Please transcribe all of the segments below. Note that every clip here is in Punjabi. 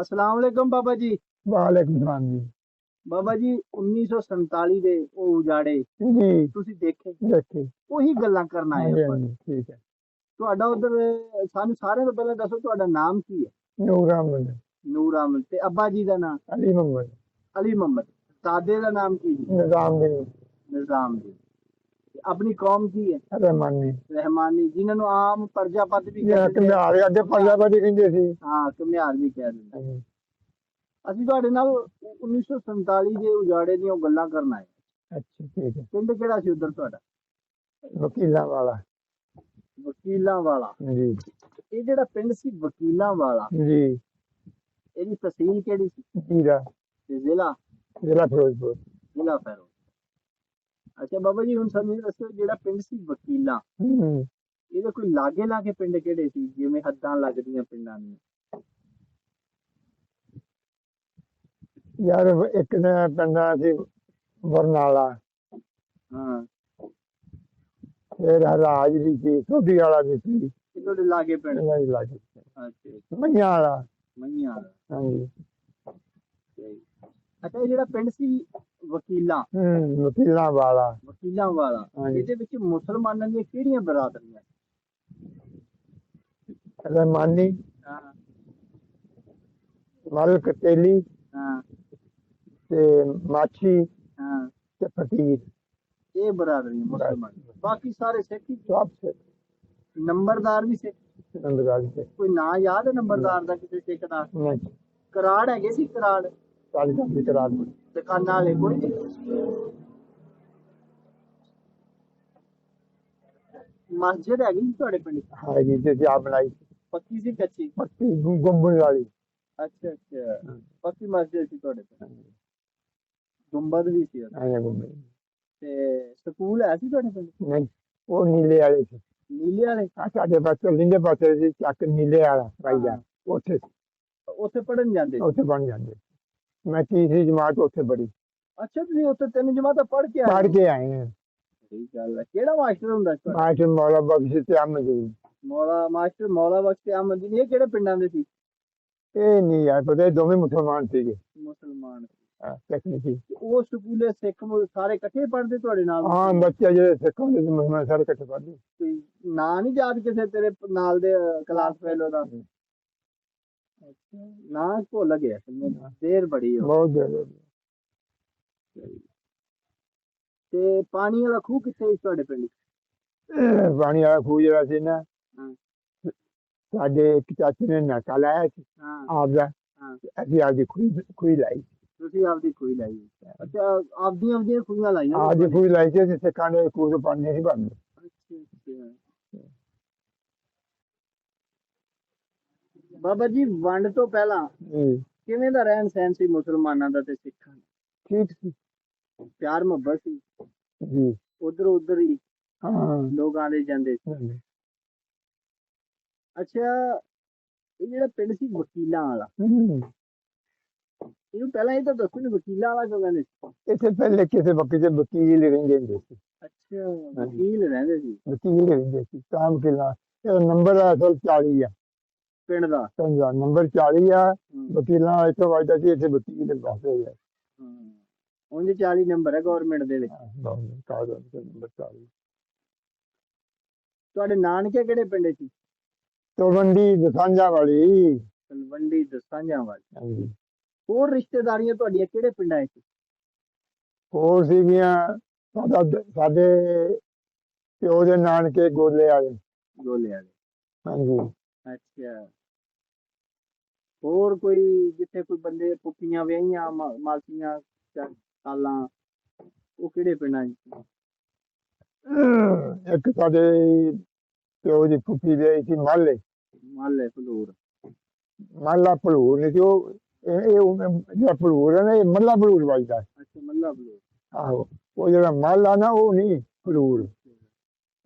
ਅਸਲਾਮ ਵਾਲੇਕਮ ਬਾਬਾ ਜੀ। ਵਾਲੇਕੁਮ ਸਲਾਮ ਜੀ। ਬਾਬਾ ਜੀ 1947 ਦੇ ਉਹ ਉਜਾੜੇ। ਜੀ। ਤੁਸੀਂ ਦੇਖੇ? ਦੇਖੇ। ਉਹੀ ਗੱਲਾਂ ਕਰਨ ਆਏ ਆਪਾਂ ਠੀਕ ਹੈ। ਤੁਹਾਡਾ ਉਧਰ ਸਾਨੂੰ ਸਾਰਿਆਂ ਤੋਂ ਪਹਿਲਾਂ ਦੱਸੋ ਤੁਹਾਡਾ ਨਾਮ ਕੀ ਹੈ? ਨੂਰ ਅਹਿਮਦ ਨੂਰ ਅਹਿਮਦ ਤੇ ਅੱਬਾ ਜੀ ਦਾ ਨਾਮ? ਅਲੀ ਮੁਹੰਮਦ। ਅਲੀ ਮੁਹੰਮਦ। ਦਾਦੇ ਦਾ ਨਾਮ ਕੀ ਜੀ? ਨਿਜ਼ਾਮ ਦੀ ਨਿਜ਼ਾਮ ਤੇ ਆਪਣੀ ਕੌਮ ਕੀ ਹੈ। ਰਹਿਮਾਨੀ। ਰਹਿਮਾਨੀ ਜਿਨ੍ਹਾਂ ਨੂੰ ਆਮ ਪ੍ਰਜਾਪਤ ਵੀ ਇਹ ਕਹਿੰਦੇ। ਕਮਿਆਰ ਅੱਗੇ ਪੰਜਾਬੀ ਕਹਿੰਦੇ ਸੀ। ਹਾਂ ਕਮਿਆਰ ਵੀ ਕਹਿ ਦਿੰਦੇ ਹਾਂਜੀ। ਅਸੀਂ ਤੁਹਾਡੇ ਨਾਲ 1947 ਦੇ ਉਜਾੜੇ ਦੀਆਂ ਉਹ ਗੱਲਾਂ ਕਰਨ ਆਏ। ਅੱਛਾ ਠੀਕ ਹੈ। ਪਿੰਡ ਕਿਹੜਾ ਸੀ ਉਧਰ ਤੁਹਾਡਾ? ਵਕੀਲਾਂ ਵਾਲਾ ਵਕੀਲਾਂ ਵਾਲਾ ਜੀ। ਇਹ ਜਿਹੜਾ ਪਿੰਡ ਸੀ ਵਕੀਲਾਂ ਵਾਲਾ ਜੀ। ਇਹਦੀ ਤਹਿਸੀਲ ਕਿਹੜੀ ਸੀ? ਜੀਰਾ। ਤੇ ਜ਼ਿਲ੍ਹਾ? ਜ਼ਿਲ੍ਹਾ ਫਿਰੋਜ਼ਪੁਰ। ਜ਼ਿਲ੍ਹਾ ਫੈਰੋ ਅੱਛਾ ਬਾਬਾ ਜੀ ਹੁਣ ਸਾਨੂੰ ਇਹ ਦੱਸੋ ਜਿਹੜਾ ਪਿੰਡ ਸੀ ਵਕੀਲਾਂ ਹੂੰ। ਇਹਦੇ ਕੋਈ ਲਾਗੇ ਲਾਗੇ ਪਿੰਡ ਕਿਹੜੇ ਸੀ ਜਿਵੇਂ ਹੱਦਾਂ ਲੱਗਦੀਆਂ ਪਿੰਡਾਂ ਦੀਆਂ? ਯਾਰ ਇੱਕ ਨੇ ਪਿੰਡਾ ਸੀ ਬਰਨਾਲਾ ਹਾਂ। ਫਿਰ ਰਾਜ ਵੀ ਸੀ ਸੋਢੀ ਵਾਲਾ ਵੀ ਸੀ। ਇਹ ਤੁਹਾਡੇ ਲਾਗੇ ਪਿੰਡ? ਦੀ ਲਾਜ ਅੱਛਾ। ਮਈਆਂ ਵਾਲਾ। ਮਈਆਂ ਵਾਲਾ। ਹਾਂਜੀ। ਅੱਛਾ ਇਹ ਜਿਹੜਾ ਪਿੰਡ ਸੀ ਵਕੀਲਾਂ ਹੂੰ ਵਕੀਲਾਂ ਵਾਲਾ। ਵਕੀਲਾਂ ਵਾਲਾ ਹਾਂਜੀ। ਇਹਦੇ ਵਿੱਚ ਮੁਸਲਮਾਨਾਂ ਦੀਆਂ ਕਿਹੜੀਆਂ ਬਰਾਦਰੀਆਂ? ਰਹਿਮਾਨੀ ਹਾਂ। ਮਲਕ ਤੇਲੀ ਹਾਂ। ਤੇ ਮਾਛੀ ਹਾਂ। ਤੇ ਫਕੀਰ। ਇਹ ਬਰਾਦਰੀਆਂ ਮੁਸਲਮਾਨ। ਬਾਕੀ ਸਾਰੇ ਸਿੱਖ ਹੀ? ਸਭ ਸੇ ਨੰਬਰਦਾਰ ਵੀ ਸਿੱਖ? ਨੰਦਗਾਲ ਤੇ ਕੋਈ ਨਾਂ ਯਾਦ ਹੈ ਨੰਬਰਦਾਰ ਦਾ ਕਿਸੇ ਸਿੱਖ ਦਾ? ਨਹੀਂ। ਕਰਾੜ ਹੈਗੇ ਸੀ ਕਰਾੜ? ਸਾਡੀ ਸਾਡੀ ਕਰਾ ਦਿੱਤੀ ਦੁਕਾਨਾਂ ਵਾਲੇ ਕੋਈ ਮਸਜਿਦ ਹੈਗੀ ਸੀ ਤੁਹਾਡੇ ਪਿੰਡ ਹਾਂ ਜੀ ਤੇ ਜਾ ਬਣਾਈ ਪੱਕੀ ਸੀ ਕੱਚੀ? ਪੱਤੀ ਗੁੰਬਲ ਵਾਲੀ। ਅੱਛਾ ਅੱਛਾ। ਪੱਕੀ ਮਸਜਿਦ ਸੀ ਤੁਹਾਡੇ ਪਿੰਡ? ਗੁੰਬਦ ਵੀ ਸੀ ਉਹਦਾ। ਆਇਆ ਗੁੰਬਲ ਤੇ ਸਕੂਲ ਹੈ ਸੀ ਤੁਹਾਡੇ ਪਿੰਡ ਨਹੀਂ ਉਹ ਨੀਲੇ ਵਾਲੇ ਸੀ। ਨੀਲੇ ਵਾਲੇ? ਆ ਸਾਡੇ ਪਾਸੇ ਲਿੰਦੇ ਪਾਸੇ ਸੀ ਚੱਕ ਨੀਲੇ ਵਾਲਾ ਰਾਈਦਾ ਉੱਥੇ ਉੱਥੇ ਪੜਨ ਜਾਂਦੇ। ਉੱਥੇ ਬਣ ਜਾਂਦੇ ਮੈਂ ਤੀਸਰੀ ਜਮਾਤ ਉੱਥੇ ਬੜੀ ਅੱਛਾ ਤੁਸੀਂ ਉੱਥੇ ਤਿੰਨ ਜਮਾਤਾਂ ਪੜ੍ਹ ਕੇ ਆਏ ਪੜ ਹੋ? ਕੇ ਆਏ ਹਾਂ ਸਹੀ ਗੱਲ ਹੈ। ਕਿਹੜਾ ਮਾਸਟਰ ਹੁੰਦਾ ਸੀ ਤੁਹਾਡਾ? ਮਾਸ਼ਰ ਮੌਲਾ ਬਖਸ਼ ਤੇ ਅਹਿਮਦ ਜੀ ਮੌਲਾ ਮਾਸਟਰ ਮੌਲਾ ਬਖਸ਼ ਅਹਿਮਦ ਜੀ ਇਹ ਕਿਹੜੇ ਪਿੰਡਾਂ ਦੇ ਸੀ? ਇਹ ਨਹੀਂ ਯਾਰ ਪਤਾ ਇਹ ਦੋਵੇਂ ਮੁਸਲਮਾਨ ਸੀਗੇ। ਮੁਸਲਮਾਨ ਹਾਂ, ਤਕਨੀਕੀ। ਤੇ ਉਹ ਸਕੂਲੇ ਸਿੱਖ ਮੁ- ਸਾਰੇ ਇਕੱਠੇ ਪੜ੍ਹਦੇ ਤੁਹਾਡੇ ਨਾਲ? ਹਾਂ ਬੱਚੇ ਜਿਹੜੇ ਸਿੱਖਾਂ ਦੇ ਮੁਸਲਮਾਨ ਸਾਰੇ ਇਕੱਠੇ ਪੜ੍ਹਦੇ। ਕੋਈ ਨਾਂ ਨਹੀਂ ਯਾਦ ਕਿਸੇ ਤੇਰੇ ਪ- ਨਾਲ ਦੇ ਕਲਾਸ ਫੈਲੋ ਦਾ? ਹੋ। ਬਹੁਤ ਹੋ। ਤੇ ਪਾਣੀ ਵਾਲਾ ਖੂਹ ਕਿੱਥੇ ਸੀ ਤੁਹਾਡੇ ਪਿੰਡ? ਪਾਣੀ ਵਾਲਾ ਖੂਹ ਜਿਹੜਾ ਸੀ ਨਾ ਹਾਂ। ਸਾਡੇ ਇੱਕ ਚਾਚੇ ਨੇ ਨਾਕਾ ਲਾਇਆ ਸੀ ਹਾਂ। ਆਪਦਾ। ਹਾਂ। ਅਸੀਂ ਆਪਦੀ ਖੂਹ ਖੂਹ ਲਾਈ। ਤੁਸੀਂ ਆਪਦੀ ਖੂਹੀ ਲਾਈ। ਅੱਛਾ ਆਪਦੀਆਂ ਆਪਦੀਆਂ ਖੂਹਾਂ ਲਾਈਆਂ ਆਪਦੀ ਖੂਹ ਲਾਈ ਸੀ ਅਸੀਂ ਸਿੱਖਾਂ ਦੇ ਖੂਹ ਤੋਂ ਪਾਣੀ ਨਹੀਂ ਭਰਦੇ ਅੱਛਾ ਅੱਛਾ। ਬਾਬਾ ਜੀ ਵੰਡ ਤੋਂ ਪਹਿਲਾਂ ਕਿਵੇਂ ਦਾ ਰਹਿਣ ਸਹਿਣ ਸੀ ਮੁਸਲਮਾਨਾਂ ਦਾ ਤੇ ਸਿੱਖਾਂ ਦਾ? ਠੀਕ ਸੀ। ਪਿਆਰ ਮੁਹੱਬਤ ਸੀ। ਜੀ। ਉਧਰ ਉਧਰ ਹੀ ਹਾਂ। ਲੋਕ ਆਦੇ ਜਾਂਦੇ ਸੀ। ਹਾਂਜੀ। ਅੱਛਾ ਇਹ ਜਿਹੜਾ ਪਿੰਡ ਸੀ ਵਕੀਲਾਂ ਵਾਲਾ ਇਹਨੂੰ ਪਹਿਲਾਂ ਇਹ ਤਾਂ ਦੱਸੋ ni ਵਕੀਲਾਂ ਵਾਲਾ ਕਿਉਂ ਕਹਿੰਦੇ ਸੀ? ਇੱਥੇ ਪਹਿਲੇ ਕਿਸੇ ਵਕੀਲ ਦੇ ਵਕੀਲ ਰਹਿੰਦੇ ਹੁੰਦੇ ਸੀ। ਅੱਛਾ ਵਕੀਲ ਰਹਿੰਦੇ ਸੀ। ਵਕੀਲ ਰਹਿੰਦੇ ਸੀ। ਕੰਮ ਕਿਲਾ ਇਹ ਨੰਬਰ ਅਸਲ 40 ਆ। ਪਿੰਡ ਦਾ? ਸਮਝਾ ਨੰਬਰ 40 ਆ। ਵਕੀਲਾਂ ਇੱਥੇ ਵਜਦਾ ਸੀ ਇੱਥੇ ਵਕੀਲ ਬਸਦੇ ਆ ਹਾਂ। ਉਂਝ 40 ਨੰਬਰ ਹੈ ਗਵਰਨਮੈਂਟ ਦੇ ਵਿੱਚ? ਬਹੁਤ ਕਾਗਜ਼ ਤੇ ਨੰਬਰ 40 ਤੁਹਾਡੇ ਨਾਨਕੇ ਕਿਹੜੇ ਪਿੰਡ ਸੀ? ਤਲਵੰਡੀ ਦਸਾਂਝਾ ਵਾਲੀ। ਤਲਵੰਡੀ ਦਸਾਂਝਾਂ ਵਾਲੀ। ਹਾਂਜੀ। ਹੋਰ ਰਿਸ਼ਤੇਦਾਰੀਆਂ ਤੁਹਾਡੀਆਂ ਕਿਹੜੇ ਪਿੰਡਾਂ 'ਚ ਹੋਰ ਸੀਗੀਆਂ ਸਾਡਾ ਦ- ਸਾਡੇ ਪਿਓ ਦੇ ਨਾਨਕੇ ਗੋਲੇ ਵਾਲੇ। ਗੋਲੇ ਵਾਲੇ। ਹਾਂਜੀ। ਅੱਛਾ। ਹੋਰ ਕੋਈ ਜਿੱਥੇ ਕੋਈ ਬੰਦੇ ਪੁੱਪੀਆਂ ਵਿਆਹੀਆਂ ਮਾ- ਮਾਸੀਆਂ ਚਾ- ਕਾਲਾਂ ਉਹ ਕਿਹੜੇ ਪਿੰਡਾਂ 'ਚ ਇੱਕ ਸਾਡੇ ਪਿਓ ਦੀ ਫੁੱਫੀ ਦੇ ਸੀ ਮਾਲੇ। ਮਾਲੇ ਫਲੂਰ ਮਾਲਾ ਭਲੂਰ ਨਹੀਂ ਸੀ ਉਹ ਇਹ ਇਹ ਉਹ ਜਿਹੜਾ ਭਲੂਰ ਹੈ ਨਾ ਇਹ ਮੱਲਾ ਭਲੂਰ ਵੱਜਦਾ। ਅੱਛਾ ਮੱਲਾ ਫਲੂਰ ਆਹੋ ਉਹ ਜਿਹੜਾ ਮਾਲਾ ਨਾ ਉਹ ਨਹੀਂ ਭਲੂਰ।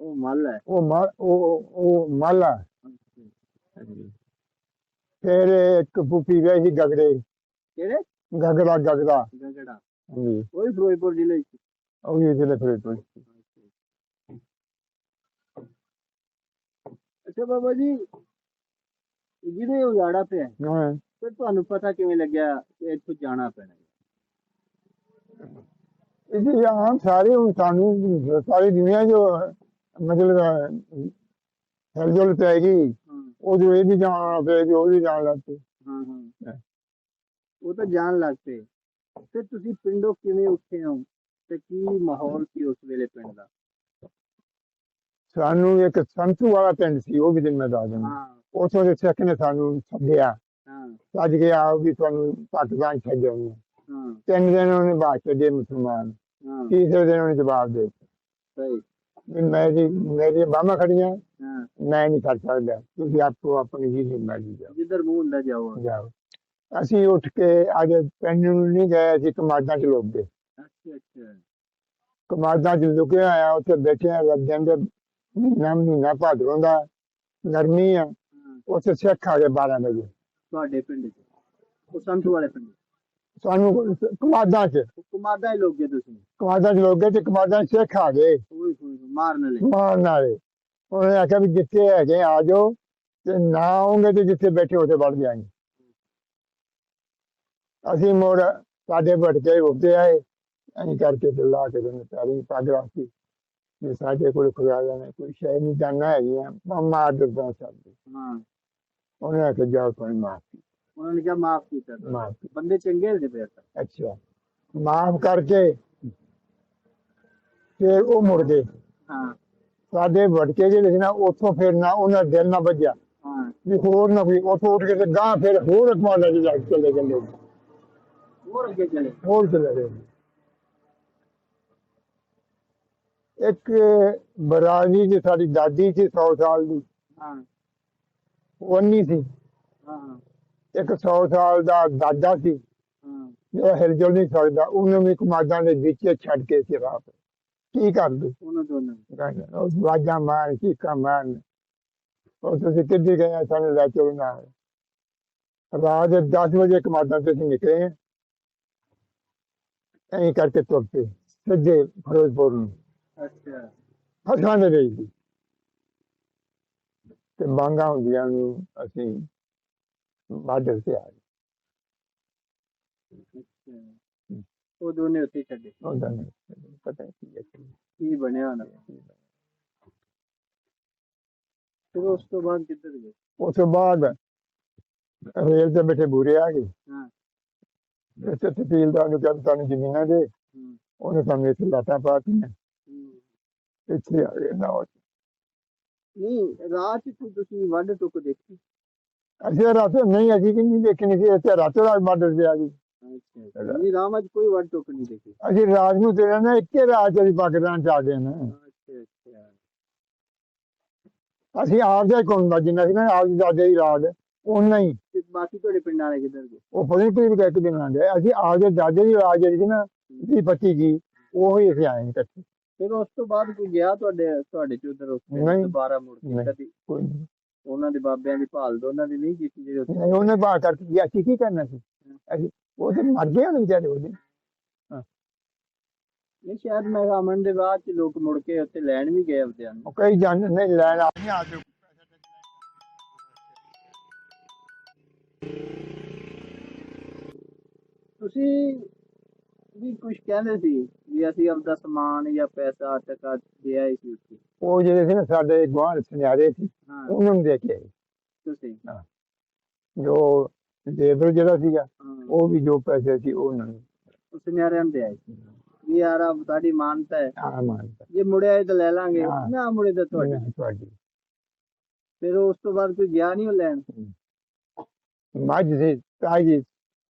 ਉਹ ਮੱਲ ਹੈ। ਉਹ ਮਾ ਉਹ ਉਹ ਮਾਲਾ। ਅੱਛਾ। ਫਿਰ ਇੱਕ ਫੁੱਫੀ ਗਈ ਸੀ ਗਗੜੇ ਕਿਹੜੇ? ਗਗੜਾ ਗਗੜਾ ਗਗੜਾ। ਹਾਂਜੀ। ਉਹ ਵੀ ਫਿਰੋਜ਼ਪੁਰ ਜ਼ਿਲ੍ਹੇ 'ਚ? ਉਹ ਵੀ ਅੱਛਾ ਬਾਬਾ ਜੀ ਜਿਹਦੇ ਉਜਾੜਾ ਪਿਆ ਹਾਂ ਫਿਰ ਤੁਹਾਨੂੰ ਪਤਾ ਕਿਵੇਂ ਲੱਗਿਆ ਕਿ ਇੱਥੋਂ ਜਾਣਾ ਪੈਣਾ ਇਹ ਆਮ ਸਾਰੇ ਹੁਣ ਸਾਨੂੰ ਸਾਰੀ ਦੁਨੀਆ ਜੋ ਮਤਲਬ ਹਲਜਲ ਪੈਗੀ ਹਾਂ ਉਹ ਜੋ ਇਹ ਵੀ ਜਾਣ ਪਏ ਉਹ ਵੀ ਜਾਣ ਲੱਗ ਪਏ। ਹਾਂ ਹਾਂ। ਹਾਂ। ਉਹ ਤਾਂ ਜਾਣ ਲੱਗ ਪਏ। ਫਿਰ ਤੁਸੀਂ ਪਿੰਡੋਂ ਕਿਵੇਂ ਉੱਠੇ ਹੋ? ਤੇ ਕੀ ਮਾਹੌਲ ਸੀ ਉਸ ਵੇਲੇ ਪਿੰਡ ਦਾ? ਸਾਨੂੰ ਇੱਕ ਸੰਤੂ ਵਾਲਾ ਪਿੰਡ ਸੀ ਉਹ ਵੀ ਦਿਨ ਮੈਂ ਦੱਸ ਦਿੰਦਾ ਉੱਥੋਂ ਦੇ ਸਿੱਖ ਨੇ ਸਾਨੂੰ ਸੱਦਿਆ। ਹਾਂ। ਅੱਜ ਆਓ ਵੀ ਤੁਹਾਨੂੰ ਪਾਕਿਸਤਾਨ ਛੱਡਿਓ ਹਾਂ। ਤਿੰਨ ਦਿਨ ਉਹਨੇ ਬਾਅਦ ਛੱਡੇ ਮੁਸਲਮਾਨ। ਹਾਂ। ਤੀਸਰੇ ਦਿਨ ਉਹਨੇ ਜਵਾਬ ਦੇ ਦਿੱਤਾ। ਸਹੀ। ਵੀ ਮੇਰੀ ਮੇਰੀ ਬਾਹਾਂ ਖੜੀਆਂ ਹਾਂ। ਮੈਂ ਨਹੀਂ ਕਰ ਸਕਦਾ। ਤੁਸੀਂ ਆਪਕੋ ਆਪਣੀ ਜੀ ਮਰਜ਼ੀ ਜਾਓ। ਜਿੱਧਰ ਮੂੰਹ ਹੁੰਦਾ ਜਾਓ। ਜਾਓ। ਅਸੀਂ ਉੱਠ ਕੇ ਅੱਜ ਪਿੰਡ ਨੂੰ ਨਹੀਂ ਗਏ ਅਸੀਂ ਕਮਾਦਾਂ ਚ ਲੁਕ ਗਏ। ਅੱਛਾ ਅੱਛਾ। ਕਮਾਦਾਂ ਚ ਲੁਕੇ ਆਇਆ ਉੱਥੇ ਬੈਠੇ ਆ ਰੱਜਿਆਂ ਦੇ ਮਹੀਨਾ ਮਹੀਨਾ ਭਾਦਰੋਂ ਦਾ ਗਰਮੀ ਆ। ਉੱਥੇ ਸਿੱਖ ਆ ਗਏ 12 ਵਜੇ। ਤੁਹਾਡੇ ਪਿੰਡ 'ਚ? ਉਹ ਸੰਧੂ ਵਾਲੇ ਪਿੰਡ। ਸਾਨੂੰ ਕਮਾਦਾਂ ਚ। ਉਹ ਕੁਮਾਦਾ ਹੀ ਲੋਕ ਜੇ ਤੁਸੀਂ। ਕਮਾਦਾਂ ਚ ਲੋਕ ਗਏ ਤੇ ਕਮਾਦਾਂ ਚ ਸਿੱਖ ਆ ਗਏ। ਓਏ ਹੋਏ ਹੋਏ, ਮਾਰਨ ਲੈ ਮਾਰਨ ਵਾਲੇ। ਉਹਨੇ ਆਖਿਆ ਵੀ ਜਿੱਥੇ ਹੈਗੇ ਆ ਜਾਓ ਤੇ ਨਾ ਆਉਂਗੇ ਤੇ ਜਿੱਥੇ ਬੈਠੇ ਉੱਥੇ ਵੜ ਜਾਏਂਗੇ। ਅਸੀਂ ਮੋੜ ਸਾਡੇ ਭਟਕੇ ਉੱਤੇ ਆਏ ਅਸੀਂ ਕਰਕੇ ਤੇ ਲਾ ਕੇ ਉਹਨੇ ਸਾਰੀ ਪੱਗ ਰੱਖੀ ਵੀ ਸਾਡੇ ਕੋਲ ਖੁਦਾ ਦਾ ਨਹੀਂ ਕੋਈ ਸ਼ੈ ਨਹੀਂ ਜਾਣਾ ਹੈਗੀਆਂ ਮਾਰ ਦਿੱਤਾ ਸਾਡੇ। ਹਾਂ। ਉਹਨੇ ਆਖਿਆ ਜਾਓ ਕੋਈ ਮਾਫ ਉਹਨਾਂ ਨੇ ਕਿਹਾ ਮਾਫ ਕੀਤਾ ਮਾਫ ਬੰਦੇ ਚੰਗੇ ਸੀ ਫਿਰ ਤਾਂ ਅੱਛਾ ਮਾਫ ਕਰਕੇ ਫਿਰ ਉਹ ਮੁੜ ਗਏ ਹਾਂ ਸਾਡੇ ਭਟਕੇ ਜਿਹੜੇ ਸੀ ਨਾ ਉੱਥੋਂ ਫਿਰ ਨਾ ਉਹਨਾਂ ਦਾ ਦਿਲ ਨਾ ਵੱਜਿਆ ਹਾਂ ਵੀ ਹੋਰ ਨਾ ਕੋਈ ਉੱਥੋਂ ਉੱਠ ਕੇ ਤੇ ਗਾਂ ਫਿਰ ਹੋਰ ਕਮਾਂਡਾ ਜੀ ਜਾ ਕੇ ਚਲੇ ਗਏ ਲੋਕ। ਹੋਰ ਅੱਗੇ ਚਲੇ ਹੋਰ ਚਲੇ ਗਏ ਇੱਕ ਬਰਾਜੀ ਜੀ ਸਾਡੀ ਦਾਦੀ ਸੀ 100 ਸਾਲ ਦੀ ਹਾਂ ਉਹ ਨਹੀਂ ਸੀ ਹਾਂ ਇੱਕ 100 ਸਾਲ ਦਾ ਦਾਦਾ ਸੀ। ਜਿਹੜਾ ਹਿਲਜੁਲ ਨਹੀਂ ਸਕਦਾ ਉਹਨੂੰ ਵੀ ਕਮਾਦਾਂ ਦੇ ਵਿੱਚ ਛੱਡ ਕੇ ਸੀ ਰਾਤ। ਕੀ ਕਰਦੇ? ਉਹਨਾਂ ਦੋਨਾਂ ਨੇ। ਉਹ ਵਾਜਾਂ ਮਾਰ ਚੀਕਾਂ ਮਾਰਨ। ਉਹ ਤੁਸੀਂ ਕਿੱਥੇ ਗਏ? ਸਾਨੂੰ ਲੈ ਚਲੋ ਨਾਲ। ਰਾਤ ਦੇ 10 ਵਜੇ ਕਮਾਦਾਂ ਤੇ ਅਸੀਂ ਨਿਕਲੇ ਹਾਂ ਐਂ ਕਰਕੇ ਤੁਰ ਪਏ ਸਿੱਧੇ ਫਿਰੋਜ਼ਪੁਰ ਨੂੰ। ਅੱਛਾ। ਫਸਾਂ ਦੇ ਵਿੱਚ। ਤੇ ਮੰਗਾਂ ਹੁੰਦੀਆਂ ਨੂੰ ਅਸੀਂ ਬਾਰਡਰ ਤੇ ਆ ਗਏ। ਅੱਛਾ। ਉਹ ਦੋਨੇ ਉੱਥੇ ਹੀ ਛੱਡੇ। ਉਹਦਾ ਨਹੀਂ ਪਤਾ ਨਹੀਂ ਕੀ ਹੈ ਕੀ ਨਹੀਂ। ਕੀ ਬਣਿਆ ਉਹਨਾਂ ਦਾ? ਫਿਰ ਉਸ ਤੋਂ ਬਾਅਦ ਕਿੱਧਰ ਗਏ? ਉਸ ਤੋਂ ਬਾਅਦ ਰੇਲ ਤੇ ਬੈਠੇ ਬੂਰੇ ਆ ਗਏ। ਹਾਂ। ਇੱਥੇ ਤਹਿਸੀਲਦਾਰ ਨੂੰ ਵੀ ਤੁਹਾਨੂੰ ਜ਼ਮੀਨਾਂ ਦੇ। ਹੂੰ। ਉਹਨੇ ਸਾਨੂੰ ਇੱਥੇ ਲਾਟਾਂ ਪਾਤੀਆਂ ਹੂੰ। ਇੱਥੇ ਆ ਗਏ। ਨਾ ਉਹ- ਨਹੀਂ ਰਾਤ 'ਚ ਕੋਈ ਤੁਸੀਂ ਵੱਢ ਟੁੱਕ ਦੇਖੀ। ਅਸੀਂ ਰਾਤ ਨਹੀਂ ਅਸੀਂ ਕਿ ਨਹੀਂ ਦੇਖਣੀ ਸੀ ਇੱਥੇ ਰਾਤੋਂ ਰਾਤ ਬਾਰਡਰ ਤੇ ਆ ਗਈ। ਅੱਛਾ ਨਹੀਂ ਰਾਮਾਂ 'ਚ ਕੋਈ ਵੱਢ ਟੁੱਕ ਨਹੀਂ ਦੇਖੀ। ਅਸੀਂ ਰਾਤ ਨੂੰ ਤੇ ਨਾ ਇੱਕੇ 'ਚ ਅਸੀਂ ਪਾਕਿਸਤਾਨ ਚ ਆ ਗਏ ਨਾ। ਅੱਛਾ ਅੱਛਾ। ਅਸੀਂ ਆਪਦੇ ਕੋਲ ਦਾ ਜਿੰਨਾ ਸੀ ਨਾ ਆਪਦੀ ਦਾਦੇ ਦੀ ਰਾਤ ਉਹਨਾਂ ਹੀ। ਤੇ ਬਾਕੀ ਤੁਹਾਡੇ ਪਿੰਡਾਂ ਵਾਲੇ ਕਿੱਧਰ ਗਏ? ਉਹ ਪਤਾ ਨਹੀਂ ਕੋਈ ਇੱਕ ਦਿਨ ਆਂਦੇ ਅਸੀਂ ਆਪਦੇ ਦਾਦੇ ਦੀ ਰਾਤ ਜਿਹੜੀ ਨਾ ਵੀਹ ਪੱਚੀ ਜੀ ਉਹ ਹੀ ਅਸੀਂ ਆਏ ਇਕੱਠੇ। ਫਿਰ ਉਸ ਤੋਂ ਬਾਅਦ ਕੋਈ ਗਿਆ ਤੁਹਾਡੇ ਤੁਹਾਡੇ ਚ ਉਧਰ ਉੱਥੇ ਨਹੀਂ। ਦੁਬਾਰਾ ਮੁੜ ਕੇ। ਕਦੀ? ਕੋਈ ਨਹੀਂ। ਉਹਨਾਂ ਦੇ ਬਾਬਿਆਂ ਦੀ ਭਾਲ ਉਹਨਾਂ ਦੀ ਨਹੀਂ ਕੀਤੀ ਜਿਹੜੇ ਉੱਥੇ ਨਹੀਂ, ਉਹਨੇ ਬਾਹਰ ਕਰਕੇ ਗਿਆ ਅਸੀਂ ਕੀ ਕਰਨਾ ਸੀ? ਅਸੀਂ ਉਹ ਤੇ ਮਰ ਗਏ ਉਹਨੇ ਵਿਚਾਰੇ ਉਹਦੇ। ਨਹੀਂ ਸ਼ਾਇਦ ਮੈਂ ਅਮਨ ਦੇ ਬਾਅਦ ਚ ਲੋਕ ਮੁੜ ਕੇ ਉੱਥੇ ਲੈਣ ਵੀ ਗਏ ਆਪਦਿਆਂ ਨੂੰ। ਉਹ ਕਈ ਜਾਣ ਨਹੀਂ ਲੈਣ ਆ ਨਹੀਂ ਆ ਜਾਓ। ਤੁਸੀਂ ਵੀ ਕੁਝ ਕਹਿੰਦੇ ਸੀ ਵੀ ਅਸੀਂ ਆਪਦਾ ਸਮਾਨ ਜਾਂ ਪੈਸਾ ਟਕਾ ਦੇ ਆਏ ਸੀ ਉੱਥੇ? ਉਹ ਜਿਹੜੇ ਸੀ ਨਾ ਸਾਡੇ ਗੁਆਂਢ ਸੁਨਿਆਰੇ ਸੀ ਹਾਂ। ਉਹਨਾਂ ਨੂੰ ਦੇ ਕੇ ਆਏ। ਤੁਸੀਂ? ਜੋ ਲੇਬਰ ਜਿਹੜਾ ਸੀਗਾ ਹਾਂ। ਉਹ ਵੀ ਜੋ ਪੈਸੇ ਸੀ ਉਹ ਉਹਨਾਂ ਨੂੰ ਉਸ ਨਿਆਰਿਆਂ ਦੇ ਆਏ। ਸੀ ਵੀ ਯਾਰ ਆ ਸਾਡੀ ਮਾਨਤਾ ਹੈ। ਆ ਮਾਨਤਾ। ਜੇ ਮੁੜਿਆ ਇਹ ਤਾਂ ਲੈ ਲਾਂਗੇ। ਹਾਂ। ਨਾ ਮੁੜੇ ਤਾਂ ਤੁਹਾਡੀ। ਤੁਹਾਡੀ ਤੁਹਾਡੀ। ਫਿਰ ਉਸ ਤੋਂ ਬਾਅਦ ਕੋਈ ਗਿਆ ਨਹੀਂ ਉਹ ਲੈਣ? ਮੱਝ ਸੀ ਤਾਈ ਜੀ।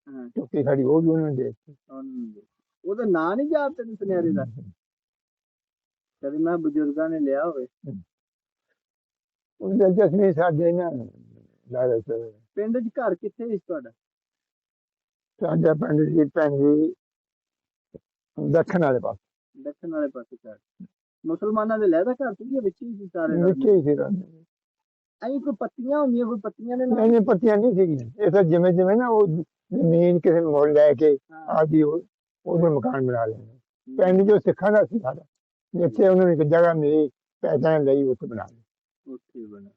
ਹਾਂ। ਚੁੱਕੀ ਖੜੀ ਉਹ ਵੀ ਉਹਨਾਂ ਨੂੰ ਦੇ ਦਿੱਤੀ। ਉਹਨੂੰ- ਉਹਦਾ ਨਾਂ ਨਹੀਂ ਯਾਦ ਤੈਨੂੰ ਸੁਨਿਆਰੇ ਦਾ। ਕਦੇ ਮੈਂ ਬਜ਼ੁਰਗਾਂ ਨੇ ਲਿਆ ਹੋਵੇ। ਉਹ ਦਿਲਚਸਪੀ ਸਾਡੇ ਨਾ ਲਾਇਆ ਸੀ ਪਿੰਡ 'ਚ ਘਰ ਕਿੱਥੇ ਸੀ ਤੁਹਾਡਾ? ਸਾਡਾ ਪਿੰਡ ਦੀ ਪੈਂਦੀ ਦੱਖਣ ਵਾਲੇ ਪਾਸੇ। ਦੱਖਣ ਵਾਲੇ ਪਾਸੇ ਘਰ। ਮੁਸਲਮਾਨਾਂ ਦੇ ਲਹਿਦਾ ਘਰ ਸੀ ਵਿੱਚ ਹੀ ਸੀ ਸਾਰੇ? ਨਿੱਕੇ ਹੀ ਸੀ ਰਹਿੰਦੇ ਐਂ ਕੋਈ ਪੱਤੀਆਂ ਹੁੰਦੀਆਂ ਕੋਈ ਪੱਤੀਆਂ ਨਾਲ? ਨਹੀਂ ਨਹੀਂ ਪੱਤੀਆਂ ਨਹੀਂ ਸੀਗੀਆਂ। ਇਹ ਤਾਂ ਜਿਵੇਂ ਜਿਵੇਂ ਨਾ ਉਹ ਜ਼ਮੀਨ ਕਿਸੇ ਨੂੰ ਮੁੱਲ ਲੈ ਕੇ ਆਦੀ ਉਹ ਉਹਦੇ ਮਕਾਨ ਬਣਾ ਲੈਂਦੇ। ਪਿੰਡ ਜੋ ਸਿੱਖਾਂ ਦਾ ਸੀ ਸਾਡਾ। ਜਿੱਥੇ ਉਹਨਾਂ ਨੇ ਇੱਕ ਜਗ੍ਹਾ ਮਿਲੀ ਪੈਸਾ ਲਈ ਉੱਥੇ ਬਣਾ ਲਿਆ ਉੱਥੇ ਬਣਾ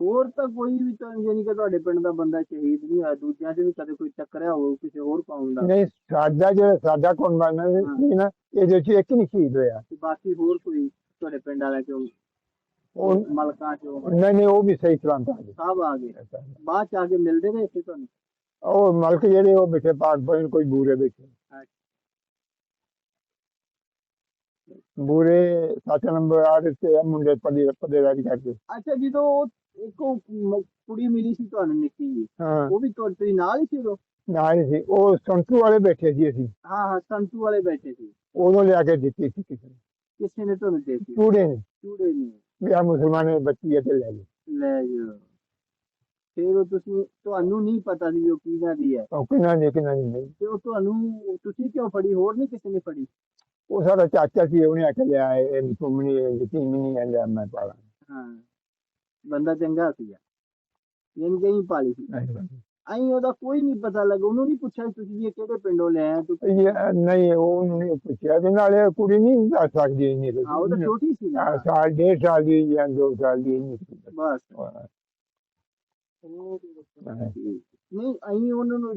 ਹੋਰ ਤਾਂ ਕੋਈ ਵੀ ਤਾਂ ਯਾਨੀ ਕਿ ਤੁਹਾਡੇ ਪਿੰਡ ਦਾ ਬੰਦਾ ਸ਼ਹੀਦ ਨਹੀਂ ਹੋਇਆ ਦੂਜਿਆਂ 'ਚ ਵੀ ਕਦੇ ਕੋਈ ਟੱਕਰਿਆ ਹੋਊ ਕਿਸੇ ਹੋਰ ਕੌਮ ਦਾ ਨਹੀਂ ਸਾਡਾ ਜਿਹੜਾ ਸਾਡਾ ਕੁਰਬਾਨਾ ਸੀ ਨਾ ਇਹਦੇ ਚ ਇੱਕ ਨਹੀਂ ਸ਼ਹੀਦ ਹੋਇਆ ਬਾਕੀ ਹੋਰ ਕੋਈ ਤੁਹਾਡੇ ਪਿੰਡ ਵਾਲਿਆਂ 'ਚੋਂ ਉਹ ਮਲਕਾਂ 'ਚੋਂ ਨਹੀਂ ਨਹੀਂ ਉਹ ਵੀ ਸਹੀ ਸਲਾਮਤ ਆ ਗਏ ਸਭ ਆ ਗਏ ਬਾਅਦ 'ਚ ਆ ਕੇ ਮਿਲਦੇ ਨੇ ਇੱਥੇ ਤੁਹਾਨੂੰ ਉਹ ਮਲਕ ਜਿਹੜੇ ਉਹ ਬੈਠੇ ਪਾਕ ਬਣ ਕੋਈ ਬੂਰੇ ਬੈਠੇ ਬੂਰੇ ਸੱਤ ਨੰਬਰ ਆ ਦਿੱਤੇ ਆ ਮੁੰਡੇ ਪਦੇ ਪਦੇਦਾਰੀ ਕਰਦੇ ਅੱਛਾ ਜਦੋਂ ਉਹ ਇੱਕ ਉਹ ਮ- ਕੁੜੀ ਮਿਲੀ ਸੀ ਤੁਹਾਨੂੰ ਨਿੱਕੀ ਜੀ ਹਾਂ ਉਹ ਵੀ ਤੁਹਾਡੇ ਤੁਸੀਂ ਨਾਲ ਹੀ ਸੀ ਉਦੋਂ ਨਾਲ ਹੀ ਸੀ ਉਹ ਸੰਤੂ ਵਾਲੇ ਬੈਠੇ ਸੀ ਅਸੀਂ ਹਾਂ ਹਾਂ ਸੰਤੂ ਵਾਲੇ ਬੈਠੇ ਸੀ ਉਦੋਂ ਲਿਆ ਕੇ ਦਿੱਤੀ ਸੀ ਕਿਸੇ ਨੇ ਕਿਸੇ ਨੇ ਤੁਹਾਨੂੰ ਦੇ ਦਿੱਤੀ ਚੂੜੇ ਨੇ ਚੂੜੇ ਨਹੀਂ ਵੀ ਆ ਮੁਸਲਮਾਨ ਬੱਚੀ ਹੈ ਤੇ ਲੈ ਲਈ ਲੈ ਜਾਓ ਫਿਰ ਉਹ ਤੁਸੀਂ ਤੁਹਾਨੂੰ ਨਹੀਂ ਪਤਾ ਸੀ ਉਹ ਕਿਹਨਾਂ ਦੀ ਹੈ। ਉਹ ਕਿੰਨਾ ਨੇ ਕਿੰਨਾ ਨਹੀਂ। ਤੇ ਉਹ ਤੁਹਾਨੂੰ ਤੁਸੀਂ ਕਿਉਂ ਫੜੀ? ਹੋਰ ਨਹੀਂ ਕਿਸੇ ਨੇ ਫੜੀ? ਉਹ ਸਾਡਾ ਚਾਚਾ ਸੀ ਉਹਨੇ ਆਖਿਆ ਲਿਆ ਇਹ ਤੁਮਨੀ ਯਤੀਮ ਨਹੀਂ ਹੈ ਲਿਆ ਮੈਂ ਪਾਲਾ ਹਾਂ ਬੰਦਾ ਚੰਗਾ ਸੀਗਾ ਯਾਨੀ ਕਿ ਹੀ ਪਾਲੀ ਸੀ। ਅਈ ਉਹਦਾ ਕੋਈ ਨਹੀਂ ਪਤਾ ਲੱਗਾ ਉਹਨੂੰ ਨਹੀਂ ਪੁੱਛਿਆ ਸੀ ਤੁਸੀਂ ਇਹ ਕਿਹੜੇ ਪਿੰਡੋਂ ਲੈ ਆਏ ਤੂੰ ਇਹ ਨਹੀਂ ਉਹ ਨਹੀਂ ਪੁੱਛਿਆ ਤੇ ਨਾਲੇ ਕੁੜੀ ਨਹੀਂ ਦੱਸ ਸਕਦੀ ਇੰਨੀ। ਹਾਂ ਉਹ ਤਾਂ ਛੋਟੀ ਸੀ ਸਾਲ ਡੇਢ ਸਾਲ ਦੀ ਜਾਂ ਦੋ ਸਾਲ ਦੀ ਨਹੀਂ ਸੀ। ਬਸ। ਨਹੀਂ ਅਈ ਉਹਨਾਂ ਨੂੰ